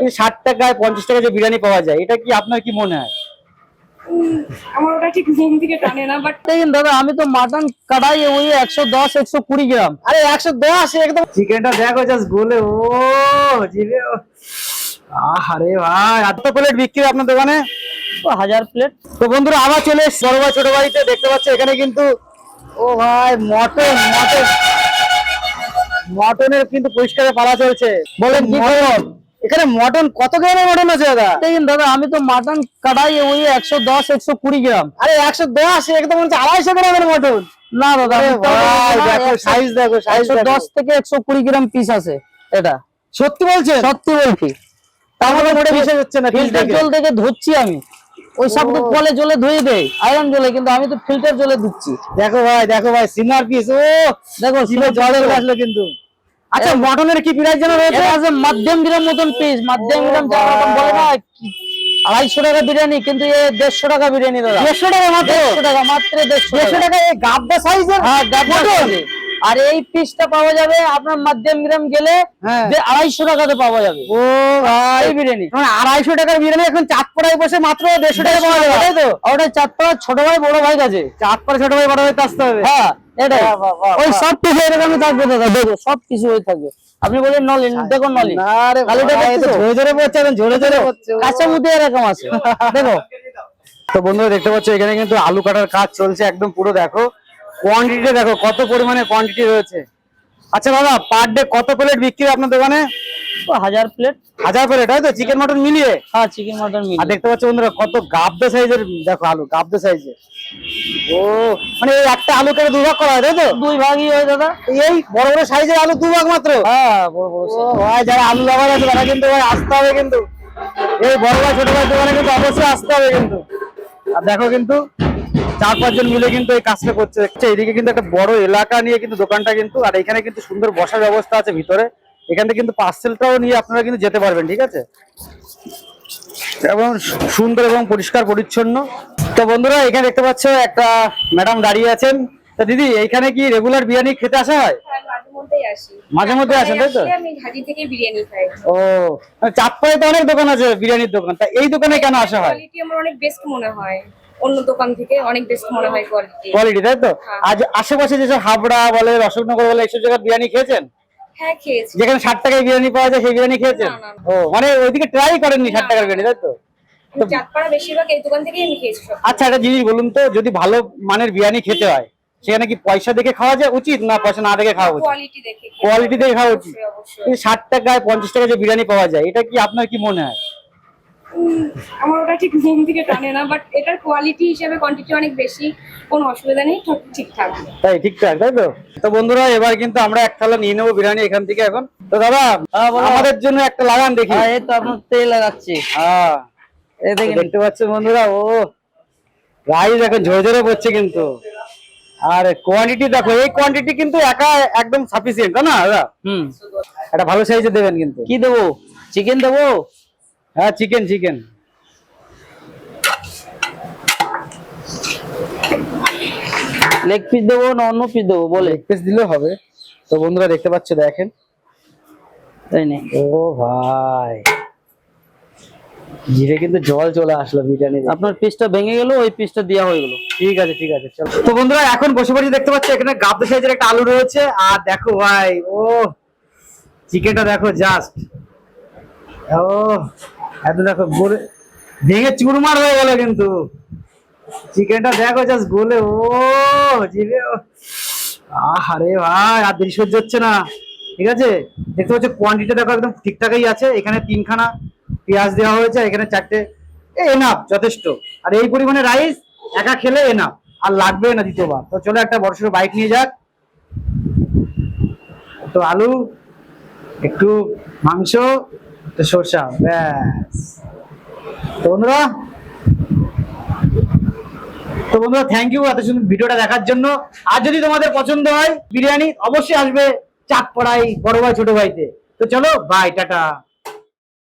এই ষাট টাকায় পঞ্চাশ টাকা যে বিরিয়ানি পাওয়া যায় এটা কি আপনার কি মনে হয়? আমার ওটা ঠিক ঘুম থেকে টানে না বাট দেখেন দাদা আমি তো মাটন কাটাই ওই একশো দশ একশো কুড়ি গ্রাম। আরে একশো দশ একদম। চিকেনটা দেখো জাস্ট গোলে ও জিভে ও। আরে ভাই এত প্লেট বিক্রি আপনার দোকানে? হাজার প্লেট তো বন্ধুরা আবার চলে এসেছি বড় ভাই ছোট ভাইতে দেখতে পাচ্ছ এখানে কিন্তু ও ভাই মটন মটন মটনের কিন্তু পরিষ্কারে পালা চলছে। বলেন কি খবর? এখানে মটন কত গ্রামের মটন আছে দাদা? দেখেন দাদা আমি তো মাটন কাটাই ওই একশো দশ একশো কুড়ি গ্রাম। আরে একশো দশ একদম হচ্ছে আড়াইশো গ্রামের মটন। না দাদা সাইজ দেখো সাইজ একশো দশ থেকে একশো কুড়ি গ্রাম পিস আছে এটা। সত্যি বলছে সত্যি বলছি। তার মধ্যে মোটে বিশ্বাস হচ্ছে না ফিল্টার ফিল্টার জল থেকে ধুচ্ছি আমি। ওই সব তো কলে জলে ধুয়ে দেয় আয়রন জলে কিন্তু আমি তো ফিল্টার জলে ধুচ্ছি। দেখো ভাই দেখো ভাই সিনার পিস ও! দেখো জিভে জল এলে আসলো কিন্তু। আচ্ছা মটনের কি প্রাইস জানা রয়েছে? আছে মাধ্যম গ্রাম মতন পিস মাধ্যম গ্রাম যারা রকম বলে না আড়াইশো টাকা বিরিয়ানি কিন্তু এ দেড়শো টাকা বিরিয়ানি দাদা। দেড়শো টাকা মাত্র? দেড়শো টাকা মাত্র দেড়শো দেড়শো টাকা। এই গাবদা সাইজের হ্যাঁ মটন? আর এই পিসটা পাওয়া যাবে আপনার মাধ্যম গ্রাম গেলে হ্যাঁ। যে আড়াইশো টাকাতে পাওয়া যাবে। ও ভাই। বিরিয়ানি। মানে আড়াইশো টাকার বিরিয়ানি এখন চাঁদপাড়ায় বসে মাত্র দেড়শো টাকা পাওয়া যাবে তাই তো? ওটা চাঁদপাড়া ছোট ভাই বড় ভাই কাছে। চাঁদপাড়া ছোট ভাই বড় ভাইতে আসতে হবে। হ্যাঁ। এটাই। বাহ, বাহ, বাহ, ওই সব কিছু এরকমই থাকবে দাদা দেখো সব কিছু ওই থাকবে। আপনি বলেন নলি দেখো নলি। না রে আলুটা ভাই, দেখতেছো? তো ঝরে ঝরে পড়ছে এখন ঝরে ঝরে পড়ছে। কাঁচা মুদে এরকম আছে। দেখো। তো বন্ধুরা দেখতে পাচ্ছ এখানে কিন্তু আলু কাটার কাজ চলছে একদম পুরো দেখো। কোয়ান্টিটি দেখো কত পরিমাণে কোয়ান্টিটি রয়েছে। আচ্ছা দাদা পার ডে কত প্লেট বিক্রি হয় আপনার দোকানে? হাজার প্লেট হাজার প্লেট তো? চিকেন মটন মিলিয়ে? হ্যাঁ চিকেন মটন আর দেখতে পাচ্ছ বন্ধুরা কত গাবদা সাইজের দেখো আলু গাবদা সাইজের ও মানে এই একটা আলু কেটে দুভাগ করা হয় তাই তো? দুই ভাগই হয় দাদা। এই বড় বড় সাইজের আলু দুভাগ মাত্র? হ্যাঁ বড় বড় ভাই যারা আলু লাভার আছে তারা কিন্তু ভাই আসতে হবে কিন্তু। এই বড় ভাই ছোট ভাই দোকানে কিন্তু অবশ্যই আসতে হবে কিন্তু। আর দেখো কিন্তু চার পাঁচজন মিলে কিন্তু এই কাজটা করছে। এইদিকে কিন্তু একটা বড় এলাকা নিয়ে কিন্তু দোকানটা কিন্তু আর এখানে কিন্তু সুন্দর বসার ব্যবস্থা আছে ভিতরে। এখান থেকে কিন্তু পার্সেলটাও নিয়ে আপনারা কিন্তু যেতে পারবেন ঠিক আছে? এবং সুন্দর এবং পরিষ্কার পরিচ্ছন্ন। তো বন্ধুরা এখানে দেখতে পাচ্ছ একটা ম্যাডাম দাঁড়িয়ে আছেন। তা দিদি এইখানে কি রেগুলার বিরিয়ানি খেতে আসা হয়? মাঝে মধ্যে আসেন, তাই তো? ও মানে তো অনেক দোকান আছে বিরিয়ানির দোকান। তা এই দোকানে কেন আসা হয়? আমার অনেক বেস্ট মনে হয়। অন্য দোকান থেকে অনেক বেস্ট মনে হয় কোয়ালিটি কোয়ালিটি তাই তো? হ্যাঁ। আজ আশেপাশে যেসব হাবড়া বলে রসগনগর বলে এইসব জায়গায় বিরিয়ানি খেয়েছেন? হ্যাঁ খেয়েছি। যেখানে ষাট টাকায় বিরিয়ানি পাওয়া যায় সেই বিরিয়ানি খেয়েছেন। ও মানে ওইদিকে ট্রাই করেননি ষাট টাকার বিরিয়ানি তাই তো? চাঁদপাড়া বেশিরভাগ এই দোকান থেকেই আমি খেয়েছি আচ্ছা একটা জিনিস বলুন তো যদি ভালো মানের বিরিয়ানি খেতে হয় সেখানে কি পয়সা দেখে খাওয়া যায় উচিত না পয়সা না দেখে খাওয়া উচিত? কোয়ালিটি দেখে খাওয়া উচিত। ষাট টাকায় পঞ্চাশ টাকায় যে বিরিয়ানি পাওয়া যায় এটা কি আপনার কি মনে হয়? আমার ওটা ঠিক ঘুম থেকে টানে না বাট এটার কোয়ালিটি হিসেবে কোয়ান্টিটি অনেক বেশি কোনো অসুবিধা নেই ঠিকঠাক। তাই ঠিকঠাক তাই তো? তো বন্ধুরা এবার কিন্তু আমরা এক থালা নিয়ে নেব বিরিয়ানি এখান থেকে এখন। তো দাদা আমাদের জন্য একটা লাগান দেখি। হ্যাঁ এই তো আপনার তেল লাগাচ্ছি। হ্যাঁ। এই দেখেন। দেখতে পাচ্ছেন বন্ধুরা ও রাইস এখন ঝরে ঝরে পড়ছে কিন্তু। আর কোয়ান্টিটি দেখো এই কোয়ান্টিটি কিন্তু একা একদম সাফিসিয়েন্ট না দাদা? হুম। একটা ভালো সাইজে দেবেন কিন্তু। কি দেবো? চিকেন দেবো? হ্যাঁ চিকেন চিকেন লেগ পিস দেবো না অন্য পিস দেবো? বলে। লেগ পিস দিলেও হবে। তো বন্ধুরা দেখতে পাচ্ছ দেখেন। তাই নেই ও ভাই। জিরে কিন্তু জল চলে আসলো বিরিয়ানি আপনার পিসটা ভেঙে গেল ওই পিসটা দেওয়া হয়ে গেল। ঠিক আছে ঠিক আছে চলো। তো বন্ধুরা এখন বসে বসে দেখতে পাচ্ছ এখানে গাবদা সাইজের একটা আলু রয়েছে। আর দেখো ভাই ও চিকেনটা দেখো জাস্ট ও। এত দেখো গোলে ভেঙে চুরমার হয়ে গেল কিন্তু। চিকেনটা দেখো জাস্ট গোলে, ও জিভে ও। আহারে ভাই, আর দেরি সহ্য হচ্ছে না। ঠিক আছে? দেখতে পাচ্ছ কোয়ান্টিটি দেখো একদম ঠিকঠাকই আছে। এখানে তিনখানা পেঁয়াজ দেওয়া হয়েছে এখানে চারটে। এনাফ যথেষ্ট। আর এই পরিমাণে রাইস একা খেলে এনাফ আর লাগবে না দ্বিতীয়বার। তো চলো একটা বড় সড়ো বাইক নিয়ে যাক। তো আলু, একটু মাংস সরষা, ব্যাস। তো বন্ধুরা তো বন্ধুরা থ্যাংক ইউ এত সুন্দর ভিডিওটা দেখার জন্য। আর যদি তোমাদের পছন্দ হয় বিরিয়ানি, অবশ্যই আসবে চাঁদপাড়াই বড় ভাই, ছোট ভাইতে। তো চলো বাই টাটা।